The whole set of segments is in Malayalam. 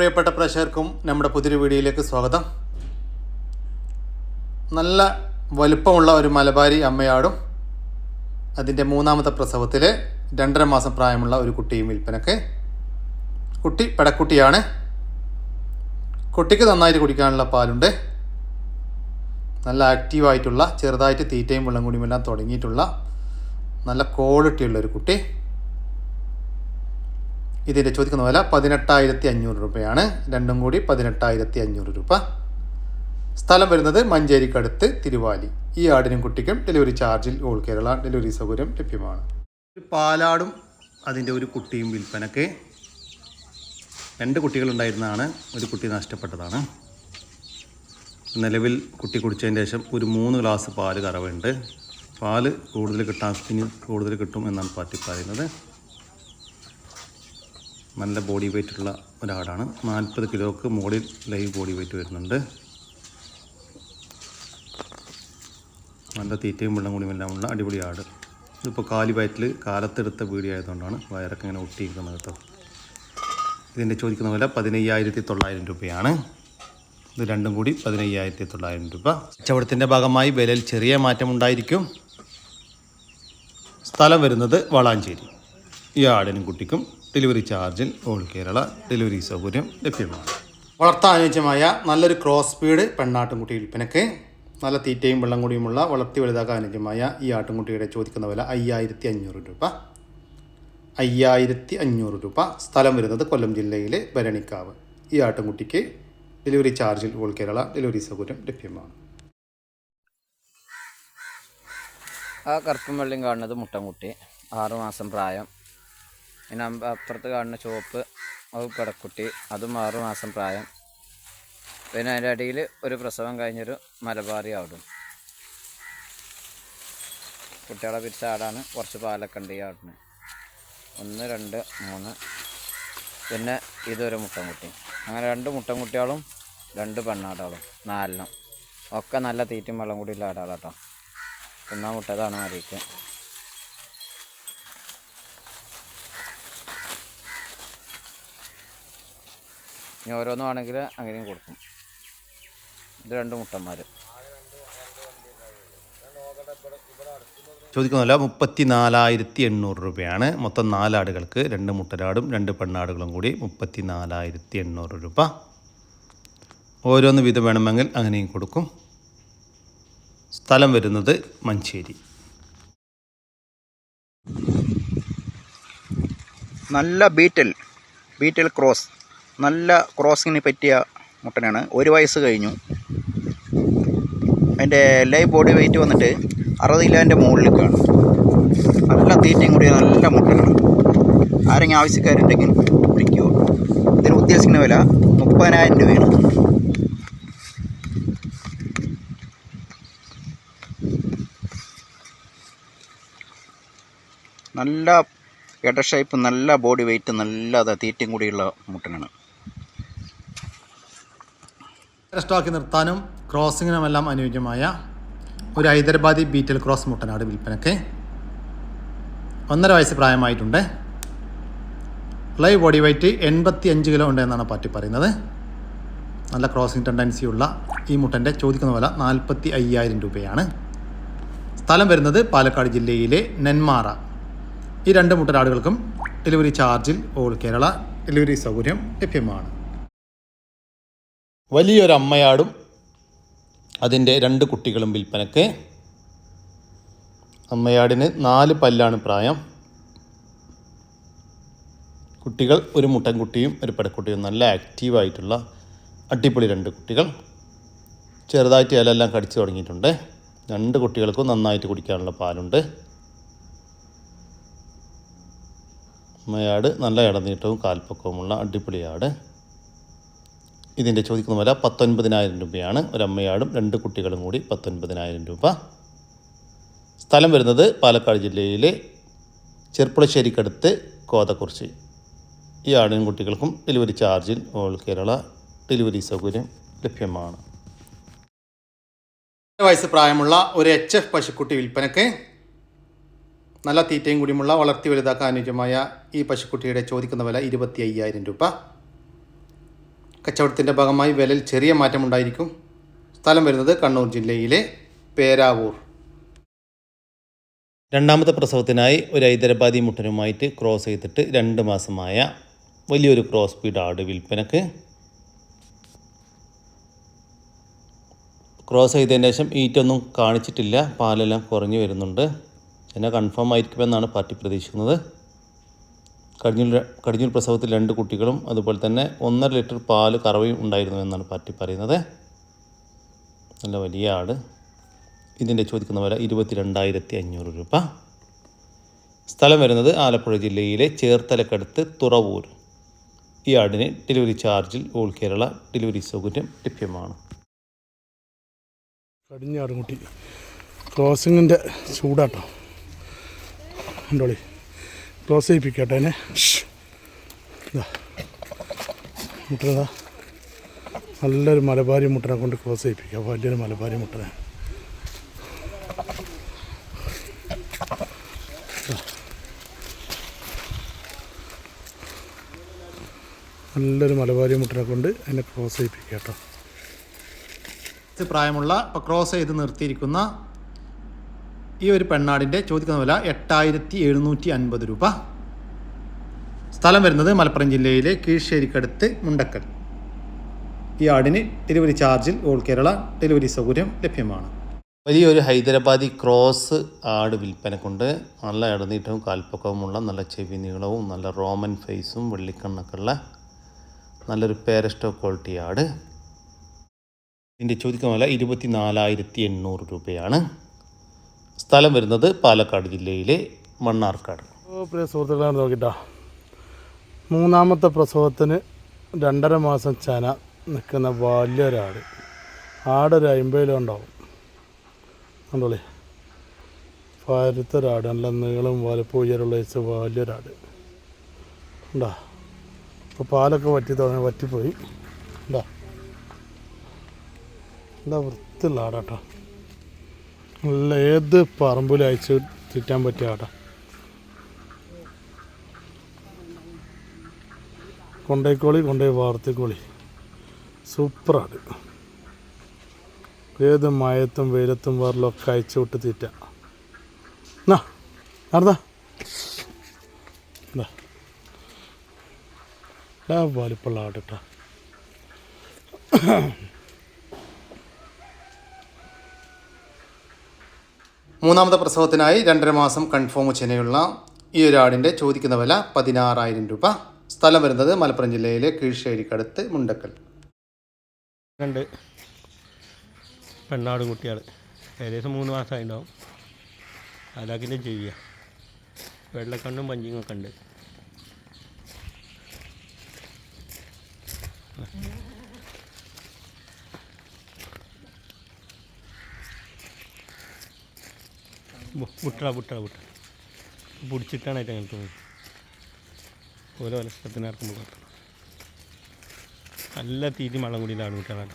പ്രിയപ്പെട്ട പ്രേക്ഷകർക്കും നമ്മുടെ പുതിയൊരു വീഡിയോയിലേക്ക് സ്വാഗതം. നല്ല വലുപ്പമുള്ള ഒരു മലബാരി അമ്മയാടും അതിന്റെ മൂന്നാമത്തെ പ്രസവത്തിൽ രണ്ടര മാസം പ്രായമുള്ള ഒരു കുട്ടിയും വിൽപ്പനക്ക്. കുട്ടി പെടക്കുട്ടിയാണ്. കുട്ടിക്ക് നന്നായിട്ട് കുടിക്കാനുള്ള പാലുണ്ട്. നല്ല ആക്റ്റീവായിട്ടുള്ള ചെറുതായിട്ട് തീറ്റയും വെള്ളം കുടിയുമെല്ലാം തുടങ്ങിയിട്ടുള്ള നല്ല ക്വാളിറ്റിയുള്ള ഒരു കുട്ടി. ഇതിന്റെ ചോദിക്കുന്ന വില പതിനെട്ടായിരത്തി അഞ്ഞൂറ് രൂപയാണ്. രണ്ടും കൂടി പതിനെട്ടായിരത്തി അഞ്ഞൂറ് രൂപ. സ്ഥലം വരുന്നത് മഞ്ചേരിക്കടുത്ത് തിരുവാലി. ഈ ആടിനും കുട്ടിക്കും ഡെലിവറി ചാർജിൽ ഓൾ കേരള ഡെലിവറി സൗകര്യം ലഭ്യമാണ്. ഒരു പാലാടും അതിന്റെ ഒരു കുട്ടിയും വിൽപ്പനക്ക്. രണ്ട് കുട്ടികളുണ്ടായിരുന്നതാണ് ഒരു കുട്ടി നഷ്ടപ്പെട്ടതാണ്. നിലവിൽ കുട്ടി കുടിച്ചതിന് ശേഷം ഒരു മൂന്ന് ഗ്ലാസ് പാൽ കറവുണ്ട്. പാൽ കൂടുതൽ കിട്ടാൻ ഇനി കൂടുതൽ കിട്ടും എന്നാണ് പാറ്റി പറയുന്നത്. നല്ല ബോഡി വെയിറ്റുള്ള ഒരാടാണ് നാൽപ്പത് കിലോക്ക് മുകളിൽ ലൈവ് ബോഡി വെയിറ്റ് വരുന്നുണ്ട്. നല്ല തീറ്റയും വെള്ളം കൂടിയും എല്ലാം ഉള്ള അടിപൊളി ആട്. ഇതിപ്പോൾ കാലി വയറ്റിൽ കാലത്തെടുത്ത വീഡിയോ ആയതുകൊണ്ടാണ് വയറൊക്കെ ഇങ്ങനെ ഒട്ടിയിരിക്കുന്നത് കേട്ടോ. ഇതിന്റെ ചോദിക്കുന്ന വില പതിനയ്യായിരത്തി തൊള്ളായിരം രൂപയാണ്. ഇത് രണ്ടും കൂടി പതിനയ്യായിരത്തി തൊള്ളായിരം രൂപ. കച്ചവടത്തിന്റെ ഭാഗമായി വിലയിൽ ചെറിയ മാറ്റമുണ്ടായിരിക്കും സ്ഥലം വരുന്നത് വളാഞ്ചേരി. ഈ ആടിനും കുട്ടിക്കും ഡെലിവറി ചാർജിൽ ഓൾ കേരള ഡെലിവറി സൗകര്യം ലഭ്യമാണ്. വളർത്താൻ അനുയോജ്യമായ നല്ലൊരു ക്രോസ് സ്പീഡ് പെണ്ണാട്ടുംകുട്ടി വിൽപ്പനയ്ക്ക് നല്ല തീറ്റയും വെള്ളം കൂടിയുമുള്ള വളർത്തി വലുതാക്കാൻ അനുയോജ്യമായ ഈ ആട്ടുംകുട്ടിയുടെ ചോദിക്കുന്ന വില അയ്യായിരത്തി അഞ്ഞൂറ് രൂപ. അയ്യായിരത്തി അഞ്ഞൂറ് രൂപ സ്ഥലം വരുന്നത് കൊല്ലം ജില്ലയിലെ ഭരണിക്കാവ്. ഈ ആട്ടുംകുട്ടിക്ക് ഡെലിവറി ചാർജിൽ ഓൾ കേരള ഡെലിവറി സൗകര്യം ലഭ്യമാണ്. ആ കറുപ്പും വെള്ളിയും കാണുന്നത് മുട്ടൻകുട്ടി. ആറുമാസം പ്രായം. പിന്നെ അപ്പുറത്ത് കാണുന്ന ചുവപ്പ് അത് പെടക്കുട്ടി. അതും ആറു മാസം പ്രായം. പിന്നെ അതിന്റെ അടിയിൽ ഒരു പ്രസവം കഴിഞ്ഞൊരു മലബാറി ആടും. കുട്ടികളെ പിരിച്ച ആടാണ്. കുറച്ച് പാലൊക്കെ ഉണ്ട് ഈ ആടിന്. ഒന്ന് രണ്ട് മൂന്ന്. പിന്നെ ഇതൊരു മുട്ടൻകുട്ടി. അങ്ങനെ രണ്ട് മുട്ടൻകുട്ടികളും രണ്ട് പെണ്ണാടുകളും നാലെണ്ണം. ഒക്കെ നല്ല തീറ്റയും വെള്ളം കൂടിയുള്ള ആടാളാട്ടോ. തിന്നാൻ മുട്ടതാണ് മരിക്ക് ഇനി ഓരോന്നും ആണെങ്കിൽ അങ്ങനെയും കൊടുക്കും. ഇത് രണ്ട് മുട്ടന്മാർ ചോദിക്കുന്നില്ല മുപ്പത്തി നാലായിരത്തി എണ്ണൂറ് രൂപയാണ്. മൊത്തം നാലാടുകൾക്ക് രണ്ട് മുട്ടരാടും രണ്ട് പെണ്ണാടുകളും കൂടി മുപ്പത്തി നാലായിരത്തി എണ്ണൂറ് രൂപ. ഓരോന്ന് വീതം വേണമെങ്കിൽ അങ്ങനെയും കൊടുക്കും. സ്ഥലം വരുന്നത് മഞ്ചേരി. നല്ല ബീറ്റൽ ബീറ്റൽ ക്രോസ്. നല്ല ക്രോസിങ്ങിന് പറ്റിയ മുട്ടനാണ്. ഒരു വയസ്സ് കഴിഞ്ഞു. അതിന്റെ ലൈവ് ബോഡി വെയിറ്റ് വന്നിട്ട് അറുപത് കിലോന്റെ മുകളിലേക്കാണ് നല്ല തീറ്റയും കൂടിയ നല്ല മുട്ടനാണ്. ആരെങ്കിലും ആവശ്യക്കാരുണ്ടെങ്കിൽ വിളിക്കുക ഇതിന് ഉദ്ദേശിക്കുന്ന വില മുപ്പതിനായിരം രൂപയാണ്. നല്ല ഇട ഷേപ്പ് നല്ല ബോഡി വെയിറ്റ് നല്ല തീറ്റയും കൂടിയുള്ള മുട്ടനാണ്. സ്റ്റോക്കി നിർത്താനും ക്രോസിങ്ങിനുമെല്ലാം അനുയോജ്യമായ ഒരു ഹൈദരാബാദി ബീറ്റൽ ക്രോസ് മുട്ടനാട് വിൽപ്പനയ്ക്ക് ഒന്നര വയസ്സ് പ്രായമായിട്ടുണ്ട്. ലൈവ് ബോഡി വെയ്റ്റ് എൺപത്തി അഞ്ച് കിലോ ഉണ്ട് എന്നാണ് പാറ്റി പറയുന്നത്. നല്ല ക്രോസിംഗ് ടെൻഡൻസി ഉള്ള ഈ മുട്ടന്റെ ചോദിക്കുന്ന വില നാൽപ്പത്തി അയ്യായിരം രൂപയാണ്. സ്ഥലം വരുന്നത് പാലക്കാട് ജില്ലയിലെ നെന്മാറ. ഈ രണ്ട് മുട്ടനാടുകൾക്കും ഡെലിവറി ചാർജിൽ ഓൾ കേരള ഡെലിവറി സൗകര്യം ലഭ്യമാണ്. വലിയൊരു അമ്മയാടും അതിന്റെ രണ്ട് കുട്ടികളും വിൽപ്പനക്ക്. അമ്മയാടിന് നാല് പല്ലാണ് പ്രായം. കുട്ടികൾ ഒരു മുട്ടൻകുട്ടിയും ഒരു പെടക്കുട്ടിയും നല്ല ആക്റ്റീവായിട്ടുള്ള അടിപൊളി രണ്ട് കുട്ടികൾ. ചെറുതായിട്ട് ഇലയെല്ലാം കടിച്ചു തുടങ്ങിയിട്ടുണ്ട്. രണ്ട് കുട്ടികൾക്കും നന്നായിട്ട് കുടിക്കാനുള്ള പാലുണ്ട്. അമ്മയാട് നല്ല ഇടനീട്ടവും കാൽപ്പക്കവുമുള്ള അടിപൊളി ആട്. ഇതിന്റെ ചോദിക്കുന്ന വില പത്തൊൻപതിനായിരം രൂപയാണ്. ഒരമ്മയാടും രണ്ട് കുട്ടികളും കൂടി പത്തൊൻപതിനായിരം രൂപ. സ്ഥലം വരുന്നത് പാലക്കാട് ജില്ലയിലെ ചെർപ്പുളശ്ശേരിക്കടുത്ത് കോതക്കുറിച്ചി. ഈ ആടിനും കുട്ടികൾക്കും ഡെലിവറി ചാർജിൽ ഓൾ കേരള ഡെലിവറി സൗകര്യം ലഭ്യമാണ്. വയസ്സ് പ്രായമുള്ള ഒരു എച്ച് എഫ് പശുക്കുട്ടി വിൽപ്പനക്ക് നല്ല തീറ്റയും കൂടിയുമുള്ള വളർത്തി വലുതാക്കാൻ അനുയോജ്യമായ ഈ പശുക്കുട്ടിയുടെ ചോദിക്കുന്ന വില ഇരുപത്തി അയ്യായിരം രൂപ. കച്ചവടത്തിന്റെ ഭാഗമായി വിലയിൽ ചെറിയ മാറ്റം ഉണ്ടായിരിക്കും സ്ഥലം വരുന്നത് കണ്ണൂർ ജില്ലയിലെ പേരാവൂർ. രണ്ടാമത്തെ പ്രസവത്തിനായി ഒരു ഹൈദരാബാദി മുട്ടനുമായിട്ട് ക്രോസ് ചെയ്തിട്ട് രണ്ട് മാസമായ വലിയൊരു ക്രോസ് സ്പീഡ് ആട് വിൽപ്പനക്ക് ക്രോസ് ചെയ്തതിന് ശേഷം ഈറ്റൊന്നും കാണിച്ചിട്ടില്ല. പാലെല്ലാം കുറഞ്ഞു വരുന്നുണ്ട്. എന്നെ കൺഫേം ആയിരിക്കുമെന്നാണ് പാർട്ടി പ്രതീക്ഷിക്കുന്നത്. കഴിഞ്ഞ കടിഞ്ഞൂൽ പ്രസവത്തിൽ രണ്ട് കുട്ടികളും അതുപോലെ തന്നെ ഒന്നര ലിറ്റർ പാൽ കറവയും ഉണ്ടായിരുന്നു എന്നാണ് പാർട്ടി പറയുന്നത്. നല്ല വലിയ ആട്. ഇതിന്റെ ചോദിക്കുന്ന വില ഇരുപത്തി രണ്ടായിരത്തി അഞ്ഞൂറ് രൂപ. സ്ഥലം വരുന്നത് ആലപ്പുഴ ജില്ലയിലെ ചേർത്തലക്കടുത്ത് തുറവൂർ. ഈ ആടിന് ഡെലിവറി ചാർജിൽ ഓൾ കേരള ഡെലിവറി സൗകര്യം ലഭ്യമാണ്. കടിഞ്ഞാടുംകുട്ടി ക്രോസിങ്ങിന്റെ ചൂടാട്ടോ. ഉണ്ടോളി ക്ലോസ് ചെയ്യിപ്പിക്കട്ടെ എന്നെ. നല്ലൊരു മലബാരി മുട്ടനെ കൊണ്ട് ക്ലോസ് ചെയ്യിപ്പിക്കാം. വലിയൊരു മലബാരി മുട്ടനെ. നല്ലൊരു മലബാരി മുട്ടനെ കൊണ്ട് അതിനെ ക്രോസ് ചെയ്യിപ്പിക്കാം കേട്ടോ. പ്രായമുള്ള ഇപ്പോൾ ക്രോസ് ചെയ്ത് നിർത്തിയിരിക്കുന്ന ഈ ഒരു പെണ്ണാടിന്റെ ചോദിക്കുന്ന വില എട്ടായിരത്തി എഴുന്നൂറ്റി അൻപത് രൂപ. സ്ഥലം വരുന്നത് മലപ്പുറം ജില്ലയിലെ കീഴ്ശ്ശേരിക്കടുത്ത് മുണ്ടക്കൽ. ഈ ആടിന് ഡെലിവറി ചാർജിൽ ഓൾ കേരള ഡെലിവറി സൗകര്യം ലഭ്യമാണ്. വലിയൊരു ഹൈദരാബാദി ക്രോസ് ആട് വിൽപ്പനക്കുണ്ട്. നല്ല ഇടനീട്ടവും കാൽപ്പക്കവുമുള്ള നല്ല ചെവി നീളവും നല്ല റോമൻ ഫേസും വെള്ളിക്കണ്ണൊക്കെ ഉള്ള നല്ലൊരു പേരസ്റ്റോ ക്വാളിറ്റി ആട്. ഇതിന്റെ ചോദിക്കുന്ന വില ഇരുപത്തി നാലായിരത്തി എണ്ണൂറ് രൂപയാണ്. സ്ഥലം വരുന്നത് പാലക്കാട് ജില്ലയിലെ മണ്ണാർക്കാട്. പ്രിയ സുഹൃത്തുക്കളാണ് നോക്കിട്ടാ. മൂന്നാമത്തെ പ്രസവത്തിന് രണ്ടര മാസം ചന നിൽക്കുന്ന വലിയൊരാട് ആടൊരു അമ്പത് കിലോ ഉണ്ടാവും കണ്ടോളേ. പരുത്തൊരാട് നല്ല നീളം വലുപ്പം ഉയരമുള്ള വെച്ച് വലിയൊരാട്. ഉണ്ടാ അപ്പോൾ പാലൊക്കെ വറ്റി തുടങ്ങി വറ്റിപ്പോയി. ഉണ്ടാ എന്താ വൃത്തിയുള്ള ആടാട്ടോ. നല്ല ഏത് പറമ്പിലും അയച്ച് തിറ്റാൻ പറ്റിയ കേട്ടോ കൊണ്ടേക്കോളി കൊണ്ടേ വാർത്തിക്കോളി. സൂപ്പറാണ്. ഏത് മയത്തും വെയിലത്തും വേറിലൊക്കെ അയച്ചു വിട്ട് തീറ്റ. എന്നാ നടന്നാ. വലിപ്പുള്ള ആടിട്ടാ മൂന്നാമത്തെ പ്രസവത്തിനായി രണ്ടര മാസം കൺഫേം ചെനയുള്ള ഈ ഒരു ആടിന്റെ ചോദിക്കുന്ന വില പതിനാറായിരം രൂപ. സ്ഥലം വരുന്നത് മലപ്പുറം ജില്ലയിലെ കീഴ്ശ്ശേരിക്കടുത്ത് മുണ്ടക്കൽ. രണ്ട് പെണ്ണാട് കുട്ടികൾ ഏകദേശം മൂന്ന് മാസമായി ഉണ്ടാവും അതാക്കിന്റെ ചെയ്യുക. വെള്ളക്കണ്ണും പഞ്ചിങ്ങൊക്കെ ഉണ്ട്. മുട്ട മുട്ട മുട്ട പിടിച്ചിട്ടാണ് അങ്ങനെ തോന്നുന്നത് ഓരോ വലസത്തിന് ഇറക്കുമ്പോൾ കുഴപ്പമില്ല. നല്ല തീറ്റി മളം കൂടിയിലാണ് കുട്ടികളാണ്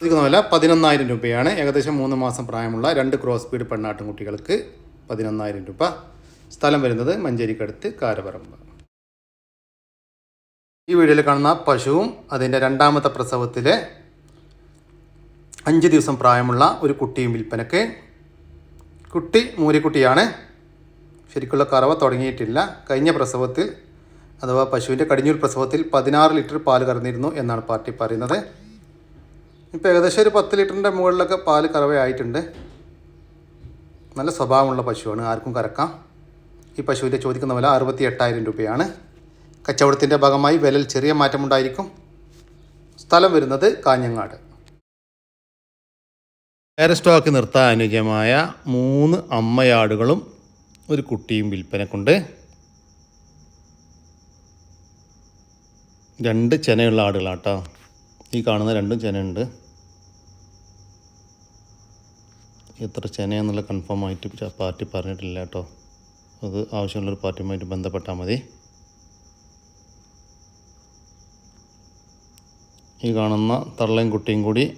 ചോദിക്കുന്ന പതിനൊന്നായിരം രൂപയാണ്. ഏകദേശം മൂന്ന് മാസം പ്രായമുള്ള രണ്ട് ക്രോസ് ബീഡ് പെണ്ണാട്ടും കുട്ടികൾക്ക് പതിനൊന്നായിരം രൂപ. സ്ഥലം വരുന്നത് മഞ്ചേരിക്കടുത്ത് കാരപറമ്പ്. ഈ വീഡിയോയിൽ കാണുന്ന പശുവും അതിന്റെ രണ്ടാമത്തെ പ്രസവത്തിലെ അഞ്ച് ദിവസം പ്രായമുള്ള ഒരു കുട്ടിയും വിൽപ്പനക്ക്. കുട്ടി മൂരിക്കുട്ടിയാണ് ശരിക്കുള്ള കറവ തുടങ്ങിയിട്ടില്ല. കഴിഞ്ഞ പ്രസവത്തിൽ അഥവാ പശുവിന്റെ കടിഞ്ഞൂർ പ്രസവത്തിൽ പതിനാറ് ലിറ്റർ പാൽ കറന്നിരുന്നു എന്നാണ് പാർട്ടി പറയുന്നത്. ഇപ്പോൾ ഏകദേശം ഒരു പത്ത് ലിറ്ററിന്റെ മുകളിലൊക്കെ പാൽ കറവയായിട്ടുണ്ട് നല്ല സ്വഭാവമുള്ള പശുവാണ്. ആർക്കും കറക്കാം. ഈ പശുവിന്റെ ചോദിക്കുന്ന വില അറുപത്തി എട്ടായിരം രൂപയാണ്. കച്ചവടത്തിന്റെ ഭാഗമായി വിലയിൽ ചെറിയ മാറ്റമുണ്ടായിരിക്കും. സ്ഥലം വരുന്നത് കാഞ്ഞങ്ങാട്. എയർ സ്റ്റോക്ക് നിർത്താൻ അനുയോജ്യമായ മൂന്ന് അമ്മയാടുകളും ഒരു കുട്ടിയും വിൽപ്പനക്കുണ്ട്. രണ്ട് ചെനയുള്ള ആടുകളാട്ടോ. ഈ കാണുന്ന രണ്ടും ചെനയുണ്ട്. എത്ര ചെനയെന്നുള്ള കൺഫേം ആയിട്ട് പാർട്ടി പറഞ്ഞിട്ടില്ല കേട്ടോ. അത് ആവശ്യമുള്ളൊരു പാർട്ടിയുമായിട്ട് ബന്ധപ്പെട്ടാൽ മതി. ഈ കാണുന്ന തള്ളയും കുട്ടിയും കൂടി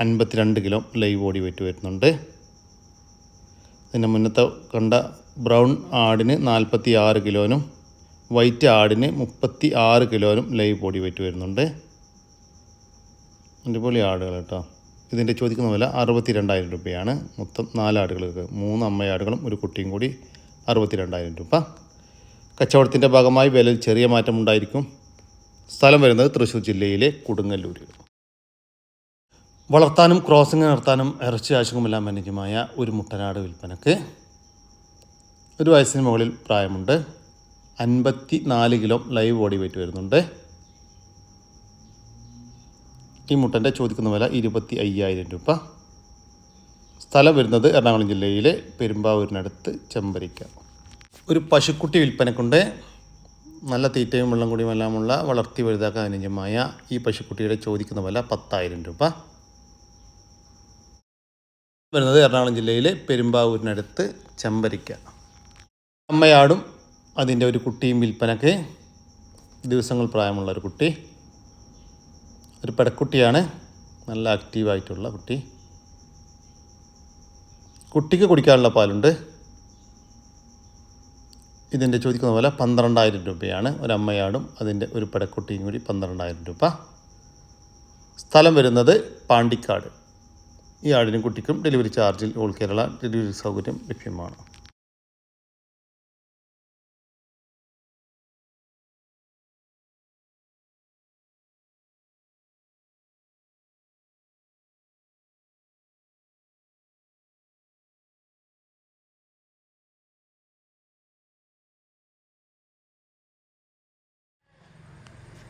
അൻപത്തിരണ്ട് കിലോ ലൈവ് ബോഡി വെയിറ്റ് വരുന്നുണ്ട്. ഇതിന്റെ മുന്നത്തെ കണ്ട ബ്രൗൺ ആടിന് നാൽപ്പത്തി ആറ് കിലോനും വൈറ്റ് ആടിന് മുപ്പത്തി ആറ് കിലോനും ലൈവ് ബോഡി വെയിറ്റ് വരുന്നുണ്ട്. അടിപൊളി ആടുകൾ കേട്ടോ. ഇതിന്റെ ചോദിക്കുന്ന വില അറുപത്തി രണ്ടായിരം രൂപയാണ്. മൊത്തം നാലാടുകൾക്ക് മൂന്ന് അമ്മയാടുകളും ഒരു കുട്ടിയും കൂടി അറുപത്തി രണ്ടായിരം രൂപ. കച്ചവടത്തിന്റെ ഭാഗമായി വിലയിൽ ചെറിയ മാറ്റമുണ്ടായിരിക്കും. സ്ഥലം വരുന്നത് തൃശ്ശൂർ ജില്ലയിലെ കൊടുങ്ങല്ലൂർ വളർത്താനും ക്രോസിംഗ് നടത്താനും ഇറച്ചി ആവശ്യങ്ങളെല്ലാം അനുജ്യമായ ഒരു മുട്ടനാട് വിൽപ്പനക്ക് ഒരു വയസ്സിന് മുകളിൽ പ്രായമുണ്ട്. അൻപത്തി നാല് കിലോ ലൈവ് ബോഡി വെയിറ്റ് വരുന്നുണ്ട്. ഈ മുട്ടന്റെ ചോദിക്കുന്ന വില ഇരുപത്തി അയ്യായിരം രൂപ. സ്ഥലം വരുന്നത് എറണാകുളം ജില്ലയിലെ പെരുമ്പാവൂരിനടുത്ത് ചെമ്പരിക്ക. ഒരു പശുക്കുട്ടി വിൽപ്പനക്കുണ്ട്. നല്ല തീറ്റയും വെള്ളം കൂടിയും എല്ലാമുള്ള വളർത്തി വലുതാക്കാൻ അനുയോജ്യമായ ഈ പശുക്കുട്ടിയുടെ ചോദിക്കുന്ന വില പത്തായിരം രൂപ. വരുന്നത് എറണാകുളം ജില്ലയിലെ പെരുമ്പാവൂരിനടുത്ത് ചെമ്പരിക്ക. അമ്മയാടും അതിന്റെ ഒരു കുട്ടിയും വിൽപ്പനക്ക് ദിവസങ്ങൾ പ്രായമുള്ള ഒരു കുട്ടി. ഒരു പെടക്കുട്ടിയാണ് നല്ല ആക്റ്റീവായിട്ടുള്ള കുട്ടി. കുട്ടിക്ക് കുടിക്കാനുള്ള പാലുണ്ട്. ഇതിന്റെ ചോദിക്കുന്ന പോലെ പന്ത്രണ്ടായിരം രൂപയാണ്. ഒരമ്മയാടും അതിന്റെ ഒരു പെടക്കുട്ടിയും കൂടി പന്ത്രണ്ടായിരം രൂപ. സ്ഥലം വരുന്നത് പാണ്ടിക്കാട്. ഈ ആടിനും കുട്ടിക്കും ഡെലിവറി ചാർജിൽ ഓൾ കേരള ഡെലിവറി സൗകര്യം ലഭ്യമാണ്.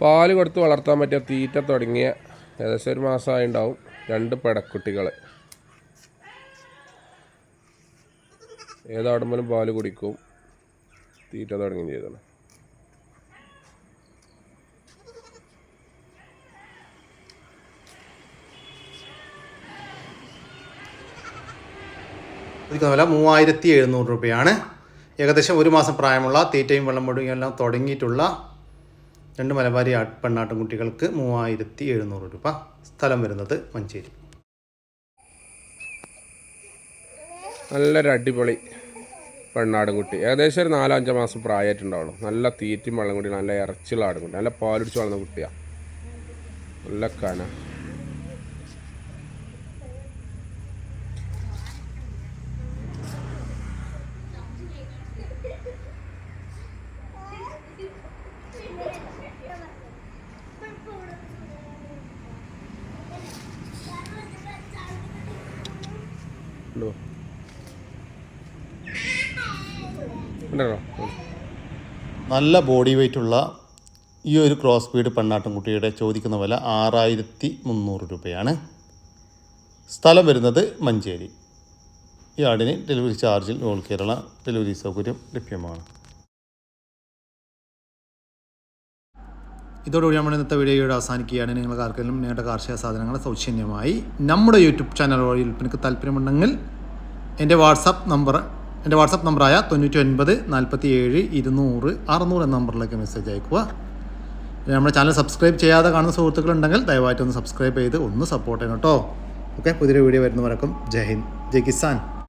പാൽ കൊടുത്ത് വളർത്താൻ പറ്റിയ തീറ്റ തുടങ്ങിയ ഏകദേശം ഒരു മാസമായി ഉണ്ടാവും രണ്ട് പെടക്കുട്ടികൾ ഏതാടുമ്പോഴും പാൽ കുടിക്കും. തീറ്റ തുടങ്ങുകയും ചെയ്തതാണ് വില മൂവായിരത്തി എഴുന്നൂറ് രൂപയാണ്. ഏകദേശം ഒരു മാസം പ്രായമുള്ള തീറ്റയും വെള്ളം എല്ലാം തുടങ്ങിയിട്ടുള്ള രണ്ട് മലബാരി പെണ്ണാട്ടും പെണ്ണാട്ടുംകുട്ടികൾക്ക് മൂവായിരത്തി എഴുന്നൂറ് രൂപ. സ്ഥലം വരുന്നത് മഞ്ചേരി. നല്ലൊരു അടിപൊളി പെണ്ണാടും കുട്ടി ഏകദേശം ഒരു നാലോ മാസം പ്രായമായിട്ടുണ്ടാവുള്ളൂ. നല്ല തീറ്റയും വെള്ളം കുട്ടി നല്ല ഇറച്ചിയുള്ള ആടും കുട്ടി നല്ല പാലുടിച്ച് വളർന്ന കുട്ടിയാണ് നല്ല കന. ഉണ്ടോ? നല്ല ബോഡി വെയ്റ്റുള്ള ഈ ഒരു ക്രോസ് ബീഡ് പെണ്ണാട്ടുംകുട്ടിയുടെ ചോദിക്കുന്ന വില ആറായിരത്തി മുന്നൂറ് രൂപയാണ്. സ്ഥലം വരുന്നത് മഞ്ചേരി. ഈ ആടിന് ഡെലിവറി ചാർജിൽ ഓൾ കേരള ഡെലിവറി സൗകര്യം ലഭ്യമാണ്. ഇതോടുകൂടി നമ്മുടെ ഇന്നത്തെ വീഡിയോയുടെ അവസാനിക്കുകയാണ്. നിങ്ങൾക്ക് ആർക്കെങ്കിലും നിങ്ങളുടെ കാർഷിക സാധനങ്ങൾ സൗജന്യമായി നമ്മുടെ യൂട്യൂബ് ചാനൽ വഴി വിൽപ്പനക്ക് താല്പര്യമുണ്ടെങ്കിൽ എന്റെ വാട്സാപ്പ് നമ്പർ എന്റെ വാട്സാപ്പ് നമ്പറായ തൊണ്ണൂറ്റി ഒൻപത് നാൽപ്പത്തി ഏഴ് ഇരുന്നൂറ് അറുന്നൂറ് എന്ന നമ്പറിലേക്ക് മെസ്സേജ് അയക്കുക. നമ്മുടെ ചാനൽ സബ്സ്ക്രൈബ് ചെയ്യാതെ കാണുന്ന സുഹൃത്തുക്കളുണ്ടെങ്കിൽ ദയവായിട്ട് ഒന്ന് സബ്സ്ക്രൈബ് ചെയ്ത് ഒന്ന് സപ്പോർട്ട് ചെയ്യണം കേട്ടോ. ഓക്കെ പുതിയൊരു വീഡിയോ വരുന്നവരക്കും ജയ് ഹിന്ദ് ജയ് കിസാൻ.